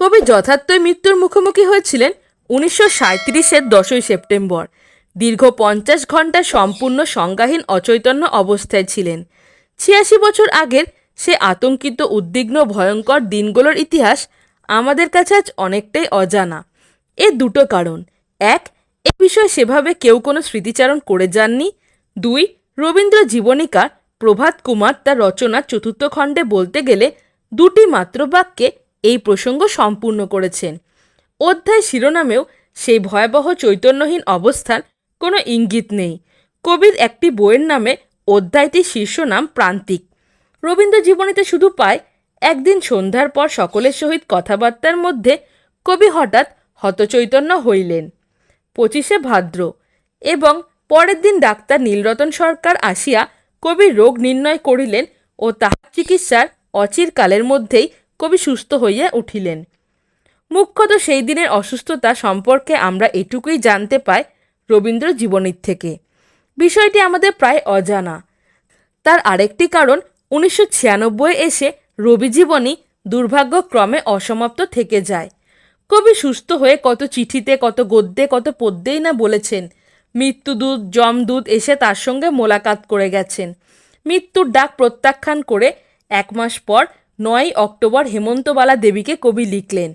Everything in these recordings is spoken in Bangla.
কবি যথার্থই মৃত্যুর মুখোমুখি হয়েছিলেন উনিশশো সাঁত্রিশের দশই সেপ্টেম্বর। দীর্ঘ পঞ্চাশ ঘণ্টা সম্পূর্ণ সংজ্ঞাহীন অচৈতন্য অবস্থায় ছিলেন। ছিয়াশি বছর আগের সে আতঙ্কিত, উদ্বিগ্ন, ভয়ঙ্কর দিনগুলোর ইতিহাস আমাদের কাছে আজ অনেকটাই অজানা। এ দুটো কারণ। এক, এ বিষয়ে সেভাবে কেউ কোনো স্মৃতিচারণ করে যাননি। দুই, রবীন্দ্র জীবনীকার প্রভাত কুমার তার রচনা চতুর্থ খণ্ডে বলতে গেলে দুটি মাত্র বাক্যে এই প্রসঙ্গ সম্পূর্ণ করেছেন। অধ্যায় শিরোনামেও সেই ভয়াবহ চৈতন্যহীন অবস্থার কোনো ইঙ্গিত নেই। কবির একটি বইয়ের নামে অধ্যায়টির শীর্ষ নাম প্রান্তিক। রবীন্দ্র জীবনীতে শুধু পায়, একদিন সন্ধ্যার পর সকলের সহিত কথাবার্তার মধ্যে কবি হঠাৎ হতচৈতন্য হইলেন। পঁচিশে ভাদ্র এবং পরের দিন ডাক্তার নীলরতন সরকার আসিয়া কবির রোগ নির্ণয় করিলেন ও তাহার চিকিৎসার অচিরকালের মধ্যেই কবি সুস্থ হইয়া উঠিলেন। মুখ্যত সেই দিনের অসুস্থতা সম্পর্কে আমরা এটুকুই জানতে পাই রবীন্দ্র জীবনীর থেকে। বিষয়টি আমাদের প্রায় অজানা। তার আরেকটি কারণ, উনিশশো ছিয়ানব্বই এসে রবি জীবনী দুর্ভাগ্যক্রমে অসমাপ্ত থেকে যায়। কবি সুস্থ হয়ে কত চিঠিতে, কত গদ্যে, কত পদ্যেই না বলেছেন মৃত্যুদূত যমদূত এসে তার সঙ্গে মোলাকাত করে গেছেন। মৃত্যুর ডাক প্রত্যাখ্যান করে এক মাস পর নয় অক্টোবর হেমন্তবালা দেবীকে কবি লিখলেন।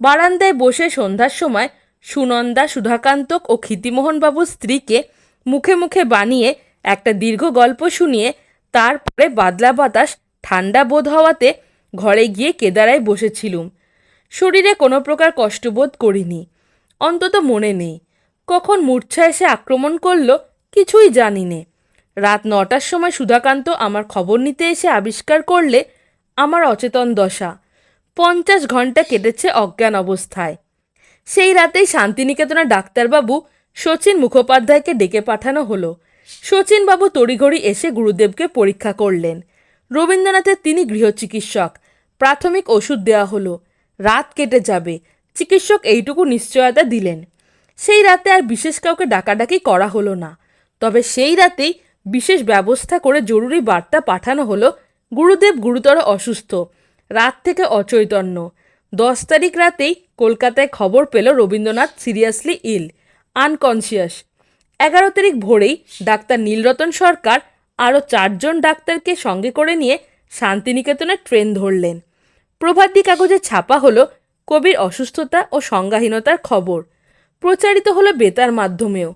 বারান্দায় বসে সন্ধ্যার সময় সুনন্দা সুধাকান্তক ও ক্ষিতিমোহনবাবুর স্ত্রীকে মুখে মুখে বানিয়ে একটা দীর্ঘ গল্প শুনিয়ে তারপরে বাদলা বাতাস, ঠান্ডা বোধ হওয়াতে ঘরে গিয়ে কেদারায় বসেছিলুম। শরীরে কোনো প্রকার কষ্টবোধ করিনি। অন্তত মনে নেই। কখন মূর্ছা এসে আক্রমণ করল কিছুই জানি নে। রাত নটার সময় সুধাকান্ত আমার খবর নিতে এসে আবিষ্কার করলে আমার অচেতন দশা। পঞ্চাশ ঘণ্টা কেটেছে অজ্ঞান অবস্থায়। সেই রাতেই শান্তিনিকেতনের ডাক্তারবাবু শচীন মুখোপাধ্যায়কে ডেকে পাঠানো হলো। শচীনবাবু তড়িঘড়ি এসে গুরুদেবকে পরীক্ষা করলেন। রবীন্দ্রনাথের তিনি গৃহচিকিৎসক। প্রাথমিক ওষুধ দেওয়া হলো। রাত কেটে যাবে। চিকিৎসক এইটুকু নিশ্চয়তা দিলেন। সেই রাতে আর বিশেষ কাউকে ডাকাডাকি করা হলো না। তবে সেই রাতেই বিশেষ ব্যবস্থা করে জরুরি বার্তা পাঠানো হলো গুরুদেব গুরুতর অসুস্থ। রাত থেকে অচৈতন্য। দশ তারিখ রাতেই কলকাতায় খবর পেল রবীন্দ্রনাথ সিরিয়াসলি ইল, আনকনসিয়াস। এগারো তারিখ ভোরেই ডাক্তার নীলরতন সরকার আরও চারজন ডাক্তারকে সঙ্গে করে নিয়ে শান্তিনিকেতনে ট্রেন ধরলেন। প্রভাতী কাগজে ছাপা হলো কবির অসুস্থতা ও সংজ্ঞাহীনতার খবর। প্রচারিত হলো বেতার মাধ্যমেও।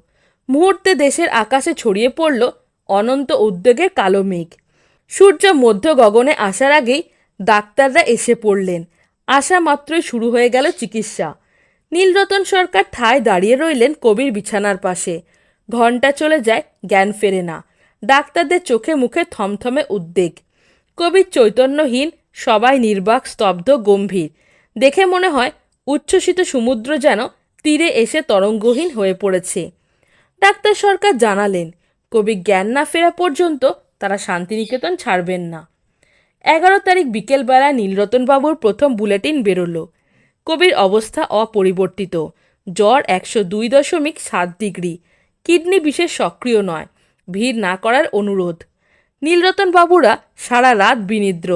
মুহূর্তে দেশের আকাশে ছড়িয়ে পড়ল অনন্ত উদ্যোগের কালো মেঘ। সূর্য মধ্য গগনে আসার আগেই ডাক্তাররা এসে পড়লেন। আসা মাত্রই শুরু হয়ে গেল চিকিৎসা। নীলরতন সরকার ঠায় দাঁড়িয়ে রইলেন কবির বিছানার পাশে। ঘণ্টা চলে যায়, জ্ঞান ফেরে না। ডাক্তারদের চোখে মুখে থমথমে উদ্বেগ। কবির চৈতন্যহীন, সবাই নির্বাক, স্তব্ধ, গম্ভীর। দেখে মনে হয়, উচ্ছ্বসিত সমুদ্র যেন তীরে এসে তরঙ্গহীন হয়ে পড়েছে। ডাক্তার সরকার জানালেন, কবি জ্ঞান না ফেরা পর্যন্ত তারা শান্তিনিকেতন ছাড়বেন না। এগারো তারিখ বিকেলবেলা নীলরতনবাবুর প্রথম বুলেটিন বেরোলো। কবির অবস্থা অপরিবর্তিত। জ্বর একশো দুই দশমিক সাত ডিগ্রি। কিডনি বিশেষ সক্রিয় নয়। ভিড় না করার অনুরোধ। নীলরতন বাবুরা সারা রাত বিনিদ্র।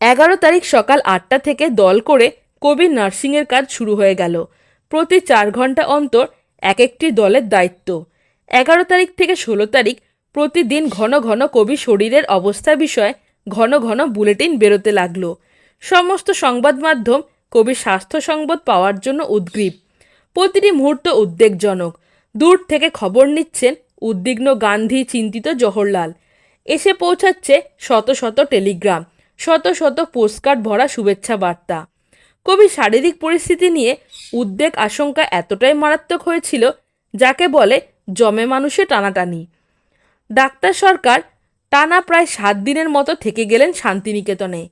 এগারো তারিখ সকাল আটটা থেকে দল করে কবির নার্সিংয়ের কাজ শুরু হয়ে গেল। প্রতি চার ঘণ্টা অন্তর এক একটি দলের দায়িত্ব। এগারো তারিখ থেকে ষোলো তারিখ প্রতিদিন ঘন ঘন কবি শরীরের অবস্থা বিষয়ে ঘন ঘন বুলেটিন বেরোতে লাগল। সমস্ত সংবাদ মাধ্যম কবির স্বাস্থ্য সংবাদ পাওয়ার জন্য উদ্গ্রীব। প্রতিটি মুহূর্ত উদ্বেগজনক। দূর থেকে খবর নিচ্ছেন উদ্বিগ্ন গান্ধী চিন্তিত জওহরলাল। এসে পৌঁছাচ্ছে শত শত টেলিগ্রাম, শত শত পোস্টকার্ড ভরা শুভেচ্ছা বার্তা। কবি শারীরিক পরিস্থিতি নিয়ে উদ্বেগ আশঙ্কা এতটাই মারাত্মক হয়েছিল, যাকে বলে জমে মানুষে টানাটানি। ডাক্তার সরকার টানা প্রায় সাত দিনের মতো থেকে গেলেন শান্তিনিকেতনে।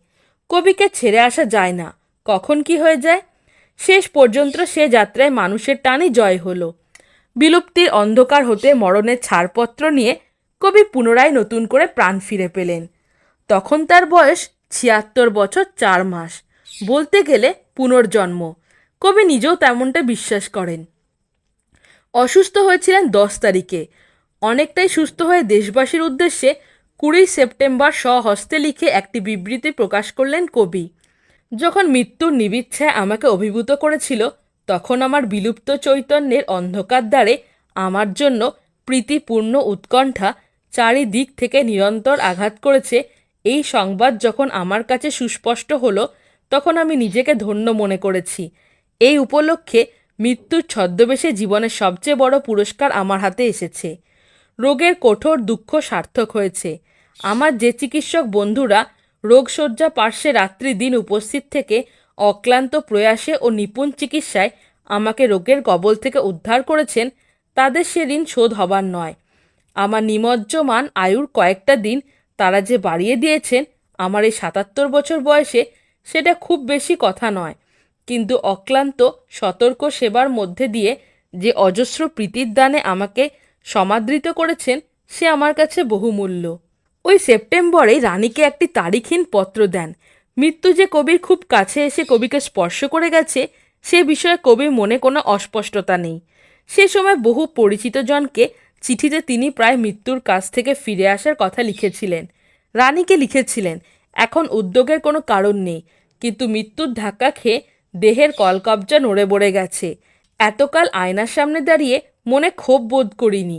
কবিকে ছেড়ে আসা যায় না। কখন কি হয়ে যায়? শেষ পর্যন্ত সে যাত্রায় মানুষের টানই জয় হলো। বিলুপ্তির অন্ধকার হতে মরণের ছাড়পত্র নিয়ে কবি পুনরায় নতুন করে প্রাণ ফিরে পেলেন। তখন তার বয়স ছিয়াত্তর বছর চার মাস। বলতে গেলে পুনর্জন্ম। কবি নিজেও তেমনটা বিশ্বাস করেন। অসুস্থ হয়েছিলেন দশ তারিখে। অনেকটাই সুস্থ হয়ে দেশবাসীর উদ্দেশ্যে কুড়ি সেপ্টেম্বর স্বহস্তে লিখে একটি বিবৃতি প্রকাশ করলেন কবি। যখন মৃত্যুর নিবিচ্ছায় আমাকে অভিভূত করেছিল, তখন আমার বিলুপ্ত চৈতন্যের অন্ধকার দ্বারে আমার জন্য প্রীতিপূর্ণ উৎকণ্ঠা চারিদিক থেকে নিরন্তর আঘাত করেছে। এই সংবাদ যখন আমার কাছে সুস্পষ্ট হলো, তখন আমি নিজেকে ধন্য মনে করেছি। এই উপলক্ষে মৃত্যুর ছদ্মবেশে জীবনের সবচেয়ে বড় পুরস্কার আমার হাতে এসেছে। রোগের কঠোর দুঃখ সার্থক হয়েছে। আমার যে চিকিৎসক বন্ধুরা রোগশয্যা পার্শ্বে রাত্রি দিন উপস্থিত থেকে অক্লান্ত প্রয়াসে ও নিপুণ চিকিৎসায় আমাকে রোগের কবল থেকে উদ্ধার করেছেন, তাদের সে ঋণ শোধ হবার নয়। আমার নিমজ্জমান আয়ুর কয়েকটা দিন তারা যে বাড়িয়ে দিয়েছেন, আমার এই সাতাত্তর বছর বয়সে সেটা খুব বেশি কথা নয়। কিন্তু অক্লান্ত সতর্ক সেবার মধ্যে দিয়ে যে অজস্র প্রীতির দানে আমাকে সমাদৃত করেছেন সে আমার কাছে বহুমূল্য। ওই সেপ্টেম্বরে রানীকে একটি তারিখহীন পত্র দেন। মৃত্যু যে কবির খুব কাছে এসে কবিকে স্পর্শ করে গেছে, সে বিষয়ে কবির মনে কোনো অস্পষ্টতা নেই। সে সময় বহু পরিচিত জনকে চিঠিতে তিনি প্রায় মৃত্যুর কাছ থেকে ফিরে আসার কথা লিখেছিলেন। রানীকে লিখেছিলেন, এখন উদ্যোগের কোনো কারণ নেই, কিন্তু মৃত্যুর ধাক্কা খেয়ে দেহের কলকবজা নড়ে বড়ে গেছে। এতকাল আয়নার সামনে দাঁড়িয়ে মনে ক্ষোভ বোধ করিনি।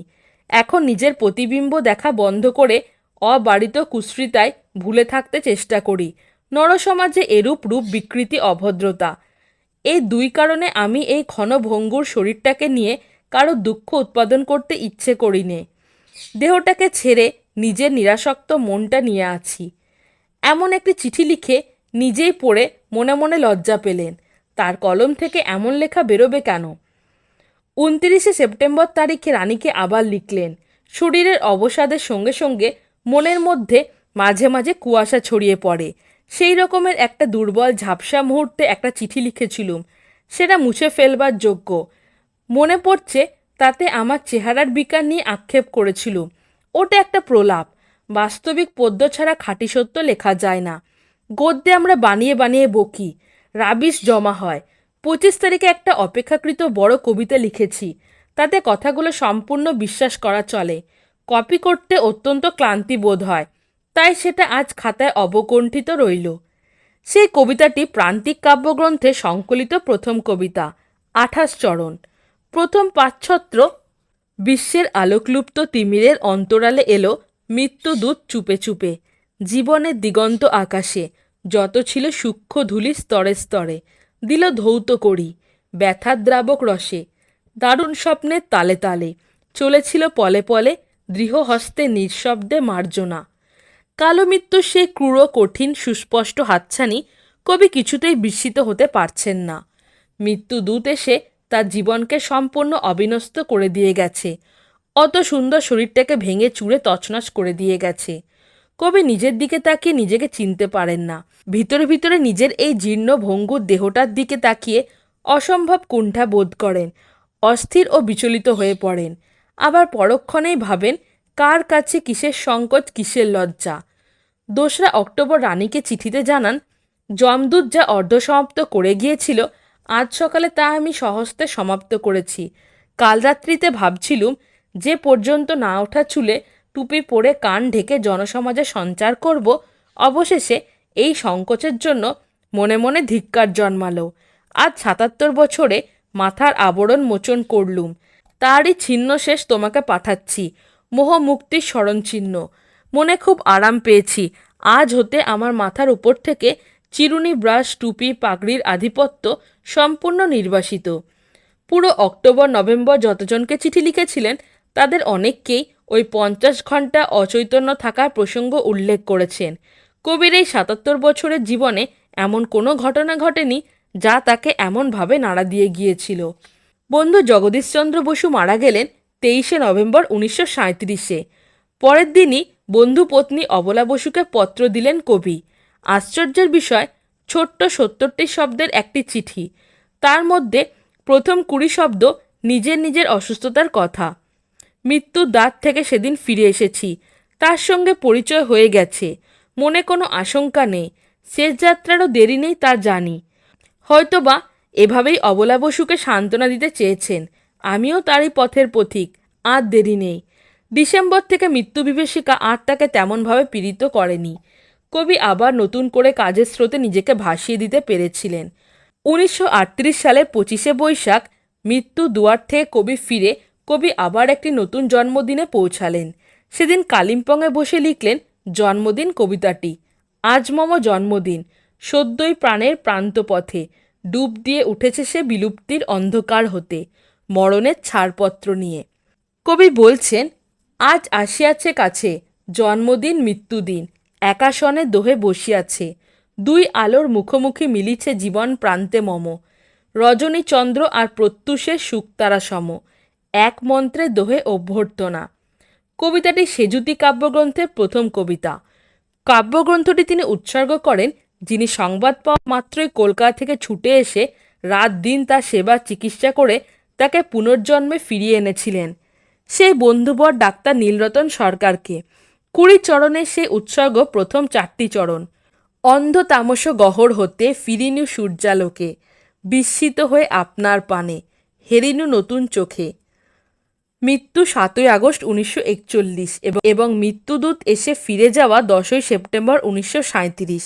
এখন নিজের প্রতিবিম্ব দেখা বন্ধ করে অবাড়িত কুশ্রিতায় ভুলে থাকতে চেষ্টা করি। নরসমাজে এরূপ রূপ বিকৃতি অভদ্রতা। এই দুই কারণে আমি এই ক্ষণভঙ্গুর শরীরটাকে নিয়ে কারও দুঃখ উৎপাদন করতে ইচ্ছে করি নে দেহটাকে ছেড়ে নিজের নিরাসক্ত মনটা নিয়ে আছি। এমন একটি চিঠি লিখে নিজেই পড়ে মনে মনে লজ্জা পেলেন। তার কলম থেকে এমন লেখা বেরোবে কেন? উনত্রিশে সেপ্টেম্বর তারিখে রানীকে আবার লিখলেন। শরীরের অবসাদের সঙ্গে সঙ্গে মনের মধ্যে মাঝে মাঝে কুয়াশা ছড়িয়ে পড়ে। সেই রকমের একটা দুর্বল ঝাপসা মুহূর্তে একটা চিঠি লিখেছিলুম। সেটা মুছে ফেলবার যোগ্য। মনে পড়ছে তাতে আমার চেহারার বিকার নিয়ে আক্ষেপ করেছিলুম। ওটা একটা প্রলাপ। বাস্তবিক পদ্য ছাড়া খাঁটি সত্য লেখা যায় না। গদ্যে আমরা বানিয়ে বানিয়ে বকি রাবিশ জমা হয়। পঁচিশ তারিখে একটা অপেক্ষাকৃত বড় কবিতা লিখেছি। তাতে কথাগুলো সম্পূর্ণ বিশ্বাস করা চলে। কপি করতে অত্যন্ত ক্লান্তি বোধ হয়। তাই সেটা আজ খাতায় অবকণ্ঠিত রইল। সেই কবিতাটি প্রান্তিক কাব্যগ্রন্থে সংকলিত প্রথম কবিতা, আঠাশ চরণ। প্রথম পাঁচছত্র, বিশ্বের আলোকলুপ্ত তিমিরের অন্তরালে এলো মৃত্যুদূত চুপে চুপে। জীবনের দিগন্ত আকাশে যত ছিল সূক্ষ্ম ধুলি স্তরে স্তরে। দিল ধৌত করি ব্যথার দ্রাবক রসে, দারুণ স্বপ্নের তালে তালে, চলেছিল পলে পলে দৃঢ় হস্তে নিঃশব্দে মার্জনা। কালো মৃত্যুর সেই ক্রূর কঠিন সুস্পষ্ট হাতছানি কবি কিছুতেই বিস্মিত হতে পারছেন না। মৃত্যু দূত এসে তার জীবনকে সম্পূর্ণ অবিনস্ত করে দিয়ে গেছে। অত সুন্দর শরীরটাকে ভেঙে চুড়ে তছনছ করে দিয়ে গেছে। কবি নিজের দিকে তাকিয়ে নিজেকে চিনতে পারেন না। ভিতরে ভিতরে নিজের এই জীর্ণ ভঙ্গুর দেহটার দিকে তাকিয়ে অসম্ভব কুণ্ঠা বোধ করেন, অস্থির ও বিচলিত হয়ে পড়েন। আবার পরক্ষণেই ভাবেন, কার কাছে কিসের সংকট কিসের লজ্জা? দোসরা অক্টোবর রানীকে চিঠিতে জানান যমদূত যা অর্ধসমাপ্ত করে গিয়েছিল, আজ সকালে তা আমি সহস্তে সমাপ্ত করেছি। কাল রাত্রিতে ভাবছিলুম, যে পর্যন্ত না ওঠা চুলে টুপি পরে কান ঢেকে জনসমাজে সঞ্চার করব, অবশেষে এই সংকোচের জন্য মনে মনে ধিক্কার জন্মালো। আজ সাতাত্তর বছরে মাথার আবরণ মোচন করলুম। তারই ছিন্ন শেষ তোমাকে পাঠাচ্ছি। মোহ মুক্তির স্মরণচিহ্ন। মনে খুব আরাম পেয়েছি। আজ হতে আমার মাথার উপর থেকে চিরুনি ব্রাশ, টুপি, পাগড়ির আধিপত্য সম্পূর্ণ নির্বাসিত। পুরো অক্টোবর, নভেম্বর যতজনকে চিঠি লিখেছিলেন, তাদের অনেককেই ওই পঞ্চাশ ঘণ্টা অচৈতন্য থাকার প্রসঙ্গ উল্লেখ করেছেন। কবির এই সাতাত্তর বছরের জীবনে এমন কোনো ঘটনা ঘটেনি যা তাকে এমনভাবে নাড়া দিয়ে গিয়েছিল। বন্ধু জগদীশচন্দ্র বসু মারা গেলেন তেইশে নভেম্বর উনিশশো সাঁত্রিশে পরের দিনই বন্ধু পত্নী অবলা বসুকে পত্র দিলেন কবি। আশ্চর্যের বিষয়, ছোট্ট সত্তরটি শব্দের একটি চিঠি। তার মধ্যে প্রথম কুড়ি শব্দ নিজের নিজের অসুস্থতার কথা। মৃত্যুর দ্বার থেকে সেদিন ফিরে এসেছি। তার সঙ্গে পরিচয় হয়ে গেছে। মনে কোনো আশঙ্কা নেই। শেষ যাত্রারও দেরি নেই তা জানি। হয়তোবা এভাবেই অবলা বসুকে সান্ত্বনা দিতে চেয়েছেন। আমিও তারই পথের পথিক। আর দেরি নেই। ডিসেম্বর থেকে মৃত্যু বিভীষিকা আর তাকে তেমনভাবে পীড়িত করেনি। কবি আবার নতুন করে কাজের স্রোতে নিজেকে ভাসিয়ে দিতে পেরেছিলেন। উনিশশো সালের পঁচিশে বৈশাখ মৃত্যু দুয়ার থেকে কবি ফিরে কবি আবার একটি নতুন জন্মদিনে পৌঁছালেন। সেদিন কালিম্পংয়ে বসে লিখলেন, জন্মদিন কবিতাটি। আজ মম জন্মদিন। সদ্যই প্রাণের প্রান্তপথে। ডুব দিয়ে উঠেছে সে বিলুপ্তির অন্ধকার হতে। মরণের ছাড়পত্র নিয়ে। কবি বলছেন, আজ আসিয়াছে কাছে জন্মদিন মৃত্যুদিন। একাশনে দোহে বসিয়াছে। দুই আলোর মুখোমুখি মিলিছে জীবন প্রান্তে মম। রজনী চন্দ্র আর প্রত্যুষের শুকতারা সম। এক মন্ত্রে দোহে অভ্যর্থনা। কবিতাটি সেজুতি কাব্যগ্রন্থের প্রথম কবিতা। কাব্যগ্রন্থটি তিনি উৎসর্গ করেন যিনি সংবাদ পাওয়া মাত্রই কলকাতা থেকে ছুটে এসে রাত দিন তার সেবা চিকিৎসা করে তাকে পুনর্জন্মে ফিরিয়ে এনেছিলেন। সেই বন্ধুবর ডাক্তার নীলরতন সরকারকে। কুড়ি চরণের সেই উৎসর্গ প্রথম চারটি চরণ। অন্ধ তামস গহর হতে ফিরিনু সূর্যালোকে। বিস্মিত হয়ে আপনার পানে। হেরিনু নতুন চোখে। মৃত্যু সাতই আগস্ট উনিশশো একচল্লিশ এবং এবং মৃত্যুদূত এসে ফিরে যাওয়া দশই সেপ্টেম্বর উনিশশো সাঁইত্রিশ।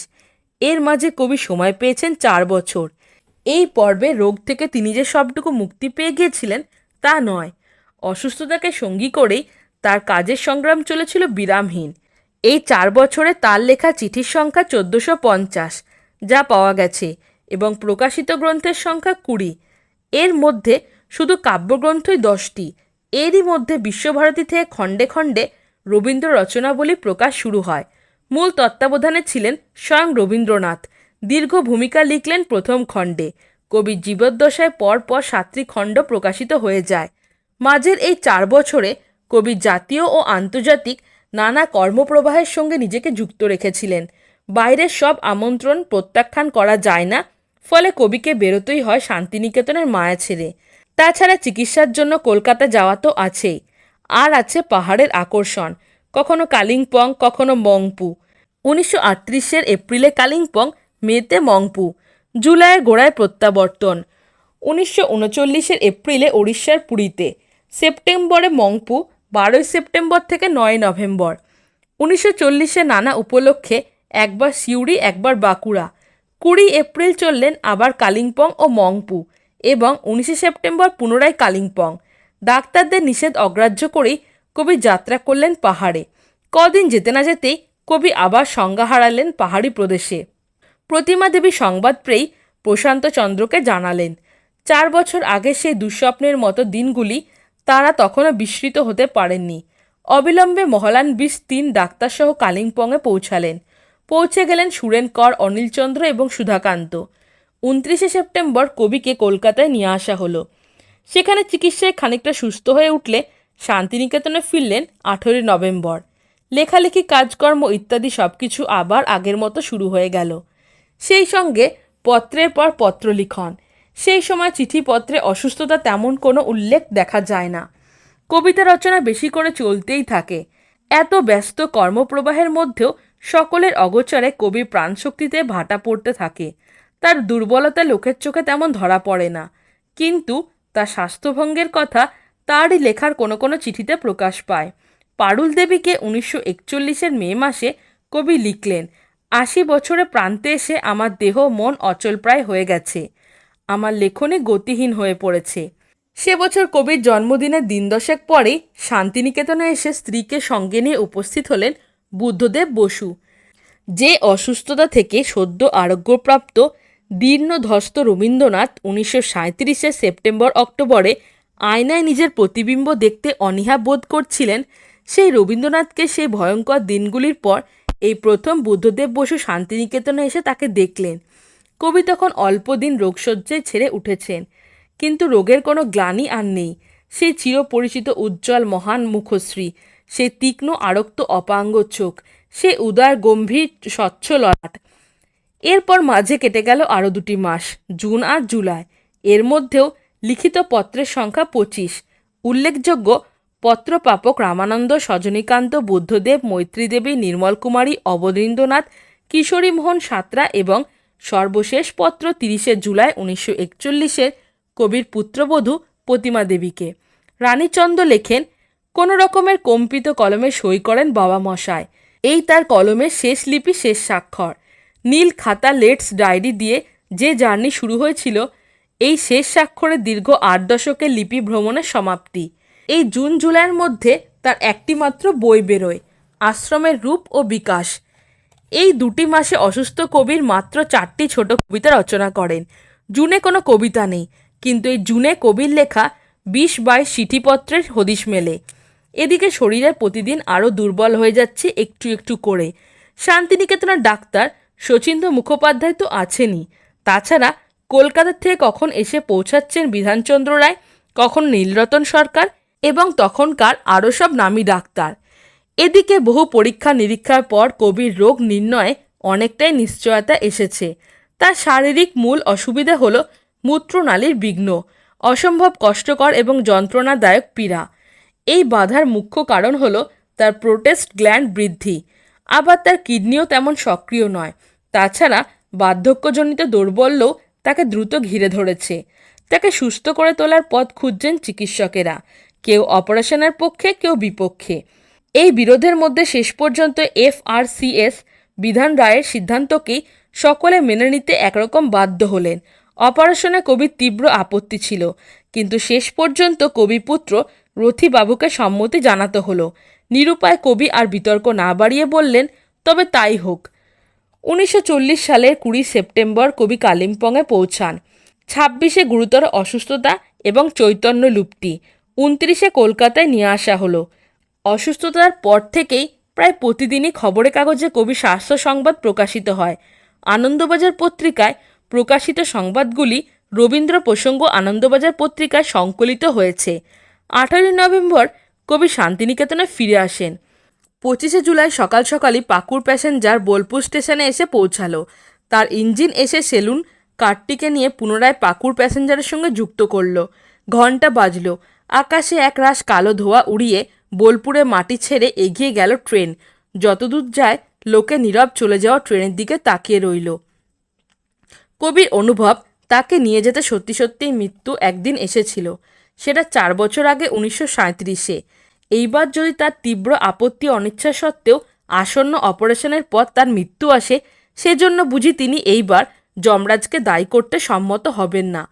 এর মাঝে কবি সময় পেয়েছেন চার বছর। এই পর্বে রোগ থেকে তিনি যে সবটুকু মুক্তি পেয়ে গিয়েছিলেন তা নয়। অসুস্থতাকে সঙ্গী করেই তার কাজের সংগ্রাম চলেছিল বিরামহীন। এই চার বছরে তার লেখা চিঠির সংখ্যা চোদ্দোশো পঞ্চাশ, যা পাওয়া গেছে, এবং প্রকাশিত গ্রন্থের সংখ্যা কুড়ি। এর মধ্যে শুধু কাব্যগ্রন্থই দশটি এরই মধ্যে বিশ্বভারতী থেকে খণ্ডে খণ্ডে রবীন্দ্র রচনাবলী প্রকাশ শুরু হয়। মূল তত্ত্বাবধানে ছিলেন স্বয়ং রবীন্দ্রনাথ। দীর্ঘ ভূমিকা লিখলেন প্রথম খণ্ডে। কবির জীবদ্দশায় পর পর সাতটি খণ্ড প্রকাশিত হয়ে যায়। মাঝের এই চার বছরে কবি জাতীয় ও আন্তর্জাতিক নানা কর্মপ্রবাহের সঙ্গে নিজেকে যুক্ত রেখেছিলেন। বাইরের সব আমন্ত্রণ প্রত্যাখ্যান করা যায় না, ফলে কবিকে বেরোতেই হয় শান্তিনিকেতনের মায়া ছেড়ে। তাছাড়া চিকিৎসার জন্য কলকাতা যাওয়া তো আছেই। আর আছে পাহাড়ের আকর্ষণ, কখনো কালিম্পং, কখনো মংপু। উনিশশো আটত্রিশের এপ্রিলে কালিম্পং, মেতে মংপু, জুলাইয়ের গোড়ায় প্রত্যাবর্তন। উনিশশো উনচল্লিশের এপ্রিলে ওড়িশার পুরীতে, সেপ্টেম্বরে মংপু, বারোই সেপ্টেম্বর থেকে নয় নভেম্বর। উনিশশো চল্লিশে নানা উপলক্ষে একবার সিউড়ি, একবার বাঁকুড়া। কুড়ি এপ্রিল চললেন আবার কালিম্পং ও মংপু। এবং উনিশে সেপ্টেম্বর পুনরায় কালিম্পং। ডাক্তারদের নিষেধ অগ্রাহ্য করেই কবি যাত্রা করলেন পাহাড়ে। কদিন যেতে না যেতেই কবি আবার সংজ্ঞা হারালেন পাহাড়ি প্রদেশে। প্রতিমা দেবী সংবাদ পেয়েই প্রশান্ত চন্দ্রকে জানালেন। চার বছর আগে সেই দুঃস্বপ্নের মতো দিনগুলি তারা তখনও বিস্মৃত হতে পারেননি। অবিলম্বে মহলান বিশ তিন ডাক্তারসহ কালিম্পংয়ে পৌঁছালেন। পৌঁছে গেলেন সুরেন কর, অনিলচন্দ্র এবং সুধাকান্ত। উনত্রিশে সেপ্টেম্বর কবিকে কলকাতায় নিয়ে আসা হলো। সেখানে চিকিৎসায় খানিকটা সুস্থ হয়ে উঠলে শান্তিনিকেতনে ফিরলেন আঠেরোই নভেম্বর। লেখালেখি, কাজকর্ম ইত্যাদি সব কিছু আবার আগের মতো শুরু হয়ে গেল। সেই সঙ্গে পত্রের পর পত্র লিখন। সেই সময় চিঠিপত্রে অসুস্থতা তেমন কোনো উল্লেখ দেখা যায় না। কবিতা রচনা বেশি করে চলতেই থাকে। এত ব্যস্ত কর্মপ্রবাহের মধ্যেও সকলের অগোচরে কবির প্রাণশক্তিতে ভাটা পড়তে থাকে। তার দুর্বলতা লোকের চোখে তেমন ধরা পড়ে না। কিন্তু তার স্বাস্থ্যভঙ্গের কথা তারই লেখার কোনো কোনো চিঠিতে প্রকাশ পায়। পারুল দেবীকে উনিশশো একচল্লিশের মে মাসে কবি লিখলেন, আশি বছরে প্রান্তে এসে আমার দেহ মন অচলপ্রায় হয়ে গেছে। আমার লেখনে গতিহীন হয়ে পড়েছে। সে বছর কবির জন্মদিনের দিন দশেক পরেই শান্তিনিকেতনে এসে স্ত্রীকে সঙ্গে নিয়ে উপস্থিত হলেন বুদ্ধদেব বসু। যে অসুস্থতা থেকে সদ্য আরোগ্যপ্রাপ্ত দীর্ণধ্বস্ত রবীন্দ্রনাথ উনিশশো সাঁত্রিশে সেপ্টেম্বর অক্টোবরে আয়নায় নিজের প্রতিবিম্ব দেখতে অনীহা বোধ করছিলেন। সেই রবীন্দ্রনাথকে সেই ভয়ঙ্কর দিনগুলির পর এই প্রথম বুদ্ধদেব বসু শান্তিনিকেতনে এসে তাকে দেখলেন। কবি তখন অল্প দিন রোগসজ্জায় ছেড়ে উঠেছেন। কিন্তু রোগের কোনো গ্লানি আর নেই। সেই চিরপরিচিত উজ্জ্বল মহান মুখশ্রী, সেই তীক্ষ্ণ আরক্ত অপাঙ্গ চোখ সে উদার গম্ভীর স্বচ্ছ ললাট এরপর মাঝে কেটে গেল আরও দুটি মাস, জুন আর জুলাই। এর মধ্যেও লিখিত পত্রের সংখ্যা পঁচিশ। উল্লেখযোগ্য, পত্রপ্রাপক রামানন্দ, সজনীকান্ত, বুদ্ধদেব, মৈত্রীদেবী, নির্মল কুমারী, অবনীন্দ্রনাথ, কিশোরী মোহন সাঁতরা এবং সর্বশেষ পত্র তিরিশে জুলাই উনিশশো একচল্লিশের কবির পুত্রবধূ প্রতিমা দেবীকে। রানীচন্দ্র লেখেন, কোনো রকমের কম্পিত কলমে সই করেন বাবা মশায় এই তার কলমের শেষ লিপি, শেষ স্বাক্ষর। নীল খাতা লেটস ডায়েরি দিয়ে যে জার্নি শুরু হয়েছিল, এই শেষ স্বাক্ষরে দীর্ঘ আট দশকের লিপি ভ্রমণের সমাপ্তি। এই জুন জুলাইয়ের মধ্যে তার একটি মাত্র বই বেরোয়, আশ্রমের রূপ ও বিকাশ। এই দুটি মাসে অসুস্থ কবির মাত্র চারটি ছোট কবিতা রচনা করেন। জুনে কোনো কবিতা নেই, কিন্তু এই জুনে কবির লেখা বিশ বাইশ চিঠিপত্রের হদিশ মেলে। এদিকে শরীরে প্রতিদিন আরও দুর্বল হয়ে যাচ্ছে একটু একটু করে। শান্তিনিকেতনের ডাক্তার শচীন্দ্র মুখোপাধ্যায় তো আছেনই। তাছাড়া কলকাতা থেকে কখন এসে পৌঁছাচ্ছেন বিধানচন্দ্র রায়, কখন নীলরতন সরকার এবং তখনকার আরও সব নামী ডাক্তার। এদিকে বহু পরীক্ষা নিরীক্ষার পর কবির রোগ নির্ণয়ে অনেকটাই নিশ্চয়তা এসেছে। তার শারীরিক মূল অসুবিধা হলো মূত্রনালীর বিঘ্ন, অসম্ভব কষ্টকর এবং যন্ত্রণাদায়ক পীড়া। এই বাধার মুখ্য কারণ হলো তার প্রোটেস্ট গ্ল্যান্ড বৃদ্ধি। আবার তার কিডনিও তেমন সক্রিয় নয়। তাছাড়া বার্ধক্যজনিত দৌর্বল্যও তাকে দ্রুত ঘিরে ধরেছে। তাকে সুস্থ করে তোলার পথ খুঁজছেন চিকিৎসকেরা। কেউ অপারেশনের পক্ষে, কেউ বিপক্ষে। এই বিরোধের মধ্যে শেষ পর্যন্ত এফআরসিএস বিধান রায়ের সিদ্ধান্তকেই সকলে মেনে নিতে একরকম বাধ্য হলেন। অপারেশনে কবির তীব্র আপত্তি ছিল। কিন্তু শেষ পর্যন্ত কবিপুত্র রথিবাবুকে সম্মতি জানাতে হলো। নিরুপায় কবি আর বিতর্ক না বাড়িয়ে বললেন, তবে তাই হোক। উনিশশো চল্লিশ সালের কুড়ি সেপ্টেম্বর কবি কালিম্পংয়ে পৌঁছান। ছাব্বিশে গুরুতর অসুস্থতা এবং চৈতন্য লুপ্তি উনত্রিশে কলকাতায় নিয়ে আসা হলো। অসুস্থতার পর থেকেই প্রায় প্রতিদিনই খবরের কাগজে কবি স্বাস্থ্য সংবাদ প্রকাশিত হয়। আনন্দবাজার পত্রিকায় প্রকাশিত সংবাদগুলি রবীন্দ্র প্রসঙ্গ আনন্দবাজার পত্রিকায় সংকলিত হয়েছে। আঠারোই নভেম্বর কবি শান্তিনিকেতনে ফিরে আসেন। পঁচিশে জুলাই সকাল সকালই পাকুর প্যাসেঞ্জার বোলপুর স্টেশনে এসে পৌঁছালো। তার ইঞ্জিন এসে সেলুন কারটিকে নিয়ে পুনরায় পাকুর প্যাসেঞ্জারের সঙ্গে যুক্ত করল। ঘণ্টা বাজলো। আকাশে এক রাশ কালো ধোঁয়া উড়িয়ে বোলপুরে মাটি ছেড়ে এগিয়ে গেল ট্রেন। যতদূর যায়, লোকে নীরব চলে যাওয়া ট্রেনের দিকে তাকিয়ে রইল। কবির অনুভব, তাকে নিয়ে যেতে সত্যি সত্যিই মৃত্যু একদিন এসেছিল। সেটা চার বছর আগে উনিশশো সাঁত্রিশে এইবার যদি তার তীব্র আপত্তি অনিচ্ছা সত্ত্বেও আসন্ন অপারেশনের পর তার মৃত্যু আসে, সেজন্য বুঝি তিনি এইবার যমরাজকে দায়ী করতে সম্মত হবেন না।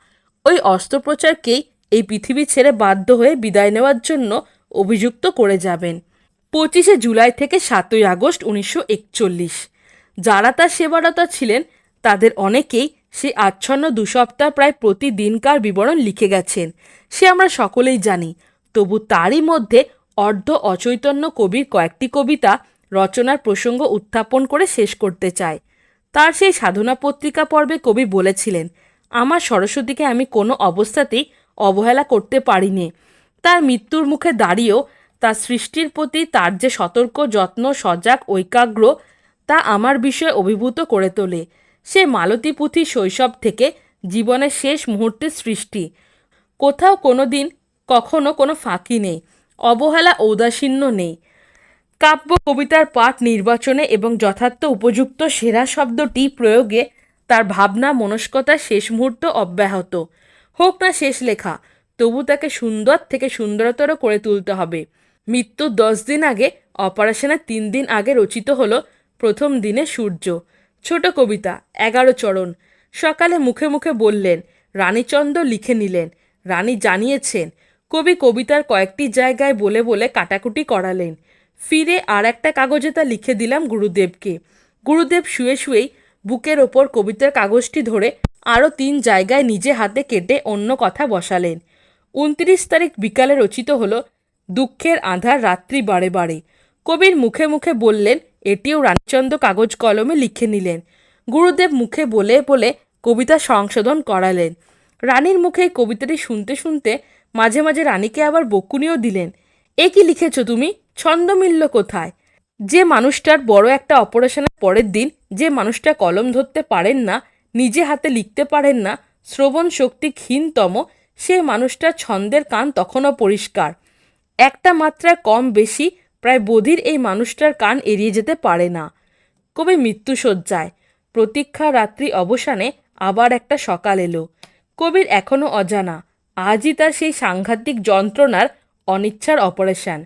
ওই অস্ত্রোপচারকেই এই পৃথিবী ছেড়ে বাধ্য হয়ে বিদায় নেওয়ার জন্য অভিযুক্ত করে যাবেন। পঁচিশে জুলাই থেকে সাতই আগস্ট উনিশশো একচল্লিশ। যারা তার সেবারতা ছিলেন, তাদের অনেকেই সে আচ্ছন্ন দু সপ্তাহ প্রায় প্রতিদিনকার বিবরণ লিখে গেছেন। সে আমরা সকলেই জানি, তবু তারই মধ্যে অর্ধ অচৈতন্য কবির কয়েকটি কবিতা রচনার প্রসঙ্গ উত্থাপন করে শেষ করতে চায়। তার সেই সাধনা পত্রিকা পর্বে কবি বলেছিলেন, আমার সরস্বতীকে আমি কোনো অবস্থাতেই অবহেলা করতে পারিনি। তার মৃত্যুর মুখে দাঁড়িয়েও তার সৃষ্টির প্রতি তার যে সতর্ক, যত্ন, সজাগ, ঐকাগ্র, তা আমার বিষয়ে অভিভূত করে তোলে। সে মালতী পুঁথি শৈশব থেকে জীবনের শেষ মুহূর্তের সৃষ্টি। কোথাও কোনো দিন কখনো কোনো ফাঁকি নেই। অবহেলা ঔদাসীন্য নেই। কাব্য কবিতার পাঠ নির্বাচনে এবং যথার্থ উপযুক্ত সেরা শব্দটি প্রয়োগে তার ভাবনা মনস্কতার শেষ মুহূর্ত অব্যাহত। হোক না শেষ লেখা, তবু তাকে সুন্দর থেকে সুন্দরতর করে তুলতে হবে। মৃত্যুর দশ দিন আগে, অপারেশনের তিন দিন আগে রচিত হলো প্রথম দিনে সূর্য। ছোট কবিতা, এগারো চরণ। সকালে মুখে মুখে বললেন, রানীচন্দ্র লিখে নিলেন। রানী জানিয়েছেন কবি কবিতার কয়েকটি জায়গায় বলে বলে কাটাকুটি করালেন। ফিরে আর একটা কাগজে তা লিখে দিলাম গুরুদেবকে। গুরুদেব শুয়ে শুয়েই বুকের ওপর কবিতার কাগজটি ধরে আরও তিন জায়গায় নিজে হাতে কেটে অন্য কথা বসালেন। উনত্রিশ তারিখ বিকালে রচিত হলো দুঃখের আধার রাত্রি বারে বারে। কবির মুখে মুখে বললেন, এটিও রানীচন্দ্র কাগজ কলমে লিখে নিলেন। গুরুদেব মুখে বলে বলে কবিতা সংশোধন করালেন। রানীর মুখে কবিতাটি শুনতে শুনতে মাঝে মাঝে রানীকে আবার বকুনিও দিলেন। এ কি লিখেছ তুমি? ছন্দ মিলল কোথায়? যে মানুষটার বড় একটা অপারেশনের পরের দিন যে মানুষটা কলম ধরতে পারেন না, নিজে হাতে লিখতে পারেন না, শ্রবণ শক্তি ক্ষীণতম, সে মানুষটার ছন্দের কান তখনও পরিষ্কার। একটা মাত্রা কম বেশি প্রায় বধির এই মানুষটার কান এড়িয়ে যেতে পারে না। কবি মৃত্যুসজ্জায় প্রতীক্ষা রাত্রি অবসানে আবার একটা সকাল এলো। কবির এখনও অজানা। আজই তার সেই সাংঘাতিক যন্ত্রণার অনিচ্ছার অপারেশন।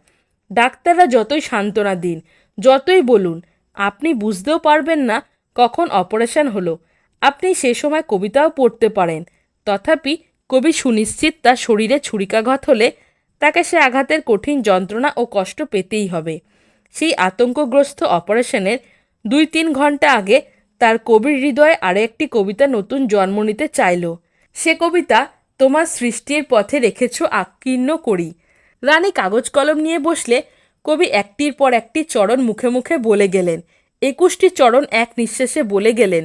ডাক্তাররা যতই সান্ত্বনা দিন, যতই বলুন, আপনি বুঝতেও পারবেন না কখন অপারেশন হলো। আপনি সে সময় কবিতাও পড়তে পারেন, তথাপি কবি সুনিশ্চিত তার শরীরে ছুরিকাঘাত হলে তাকে সে আঘাতের কঠিন যন্ত্রণা ও কষ্ট পেতেই হবে। সেই আতঙ্কগ্রস্ত অপারেশনের দুই তিন ঘণ্টা আগে তার কবির হৃদয়ে আরে একটি কবিতা নতুন জন্ম নিতে চাইল। সে কবিতা তোমার সৃষ্টির পথে রেখেছ আকীর্ণ করি। রানী কাগজ কলম নিয়ে বসলে কবি একটির পর একটি চরণ মুখে মুখে বলে গেলেন। একুশটি চরণ এক নিঃশ্বাসে বলে গেলেন,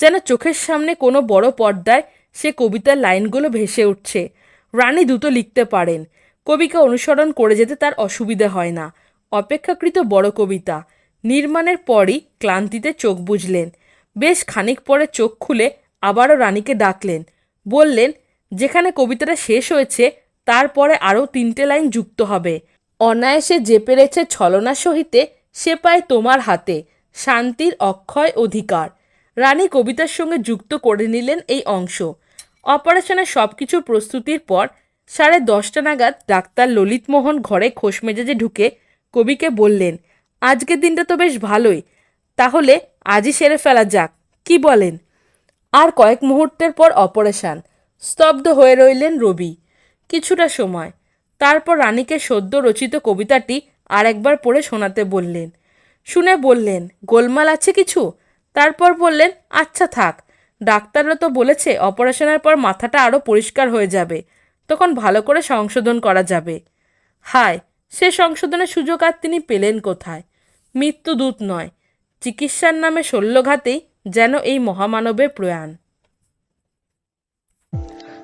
যেন চোখের সামনে কোনো বড় পর্দায় সে কবিতার লাইনগুলো ভেসে উঠছে। রানী দ্রুত লিখতে পারেন, কবিকে অনুসরণ করে যেতে তার অসুবিধে হয় না। অপেক্ষাকৃত বড় কবিতা, নির্মাণের পরই ক্লান্তিতে চোখ বুঝলেন বেশ খানিক পরে চোখ খুলে আবারও রানীকে ডাকলেন, বললেন যেখানে কবিতাটা শেষ হয়েছে, তারপরে আরও তিনটে লাইন যুক্ত হবে। অনায়াসে যে পেরেছে ছলনা সহিতে, সে পায় তোমার হাতে, শান্তির অক্ষয় অধিকার। রানী কবিতার সঙ্গে যুক্ত করে নিলেন এই অংশ। অপারেশনের সব কিছু প্রস্তুতির পর সাড়ে দশটা নাগাদ ডাক্তার ললিতমোহন ঘরে খোশ মেজাজে ঢুকে কবিকে বললেন, আজকের দিনটা তো বেশ ভালোই। তাহলে আজই সেরে ফেলা যাক। কি বলেন? আর কয়েক মুহূর্তের পর অপারেশন। স্তব্ধ হয়ে রইলেন রবি। কিছুটা সময়। তারপর রানীকে সদ্য রচিত কবিতাটি আর একবার পড়ে শোনাতে বললেন। শুনে বললেন, গোলমাল আছে কিছু? তারপর বললেন আচ্ছা থাক। ডাক্তাররা তো বলেছে অপারেশনের পর মাথাটা আরও পরিষ্কার হয়ে যাবে। তখন ভালো করে সংশোধন করা যাবে। হায়, সে সংশোধনের সুযোগ আর তিনি পেলেন কোথায়? মৃত্যুদূত নয়। চিকিৎসার নামে শল্যঘাতেই যেন এই মহামানবের প্রয়াণ।